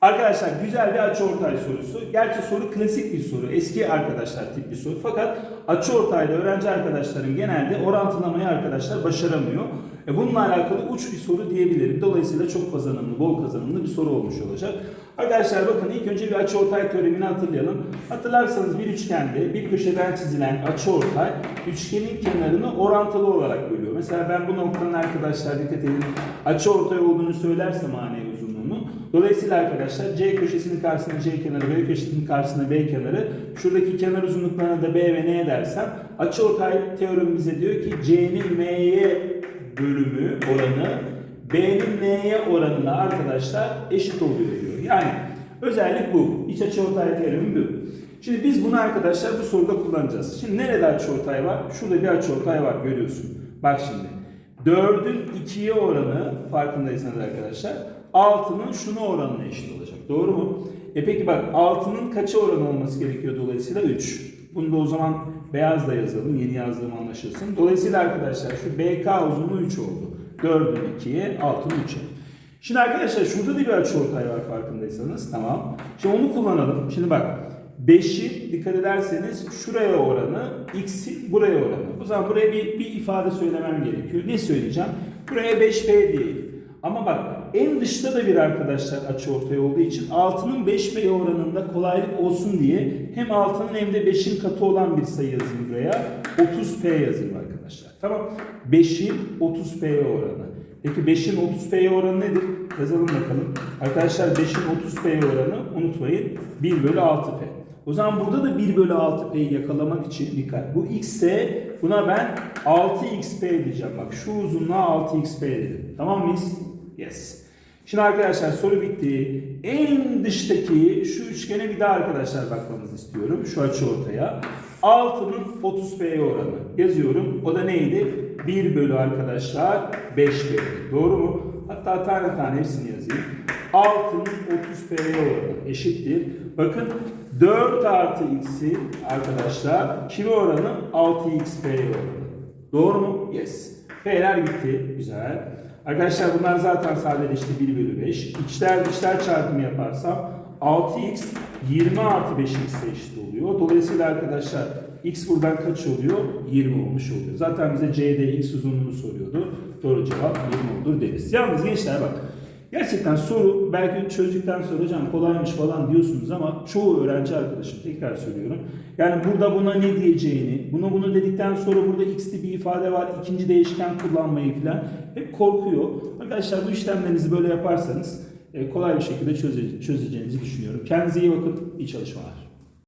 Arkadaşlar güzel bir açıortay sorusu. Gerçi soru klasik bir soru. Eski arkadaşlar tip bir soru. Fakat açıortayda öğrenci arkadaşlarım genelde orantılamayı arkadaşlar başaramıyor. E bununla alakalı uç bir soru diyebilirim. Dolayısıyla çok kazanımlı, bol kazanımlı bir soru olmuş olacak. Arkadaşlar bakın ilk önce bir açıortay teoremini hatırlayalım. Hatırlarsanız bir üçgende bir köşeden çizilen açıortay üçgenin kenarını orantılı olarak bölüyor. Mesela ben bu noktanın arkadaşlar dikkat edin açıortay olduğunu söylersem manevi uzunluğunu. Dolayısıyla arkadaşlar C köşesinin karşısına C kenarı, B köşesinin karşısına B kenarı, şuradaki kenar uzunluklarına da B ve N dersem açıortay teoremi bize diyor ki C'nin M'ye bölümü oranı B'nin N'ye oranına arkadaşlar eşit oluyor diyor. Yani özellik bu. İç açıortay teoremi bu. Şimdi biz bunu arkadaşlar bu soruda kullanacağız. Şimdi nerede açıortay var? Şurada bir açıortay var görüyorsun. Bak şimdi. 4'ün 2'ye oranı farkındaysanız arkadaşlar 6'nın şuna oranına eşit olacak. Doğru mu? E peki bak 6'nın kaça oranı olması gerekiyor dolayısıyla 3. Bunu da o zaman beyazla yazalım. Yeni yazdığım anlaşılsın. Dolayısıyla arkadaşlar şu BK uzunluğu 3 oldu. 4'ün 2'ye 6'nın 3'e. Şimdi arkadaşlar şurada da bir açıortay var farkındaysanız. Tamam. Şimdi onu kullanalım. Şimdi bak 5'in dikkat ederseniz şuraya oranı, x'in buraya oranı. O zaman buraya bir, bir ifade söylemem gerekiyor. Ne söyleyeceğim? Buraya 5p diyelim. Ama bak en dışta da bir arkadaşlar açıortay olduğu için 6'nın 5p oranında kolaylık olsun diye hem 6'nın hem de 5'in katı olan bir sayı yazayım buraya. 30p yazayım arkadaşlar. Tamam. 5'in 30p oranı. Peki 5'in 30p oranı nedir? Yazalım bakalım. Arkadaşlar 5'in 30p oranı unutmayın 1 bölü 6p. O zaman burada da 1 bölü 6p'yi yakalamak için dikkat. Bu x ise buna ben 6xp diyeceğim. Bak şu uzunluğa 6xp dedim. Tamam mıyız? Yes. Şimdi arkadaşlar soru bitti. En dıştaki şu üçgene bir daha arkadaşlar bakmanızı istiyorum. Şu açı ortaya. 6'nın 30p oranı. Yazıyorum. O da neydi? 1 bölü arkadaşlar 5p. Doğru mu? Hatta tane tane hepsini yazayım. 6'nın 30p oranı eşittir. Bakın 4 artı x'i arkadaşlar kime oranı? 6xp oranı. Doğru mu? Yes. P'ler gitti. Güzel. Arkadaşlar bunlar zaten sadeleşti 1 bölü 5. İçler dışlar çarpımı yaparsam 6x 20 artı 5x'e eşit oluyor. Dolayısıyla arkadaşlar x buradan kaç oluyor? 20 olmuş oluyor. Zaten bize c'de x uzunluğunu soruyordu. Doğru cevap 20 olur deriz. Yalnız gençler bak Gerçekten soru belki çözdükten sonra hocam kolaymış falan diyorsunuz ama çoğu öğrenci arkadaşım tekrar söylüyorum. Yani burada buna ne diyeceğini, bunu bunu dedikten sonra burada x'li bir ifade var, ikinci değişken kullanmayı falan hep korkuyor. Arkadaşlar bu işlemlerinizi böyle yaparsanız e, kolay bir şekilde çöze- çözeceğinizi düşünüyorum. Kendinize iyi bakın, iyi çalışmalar.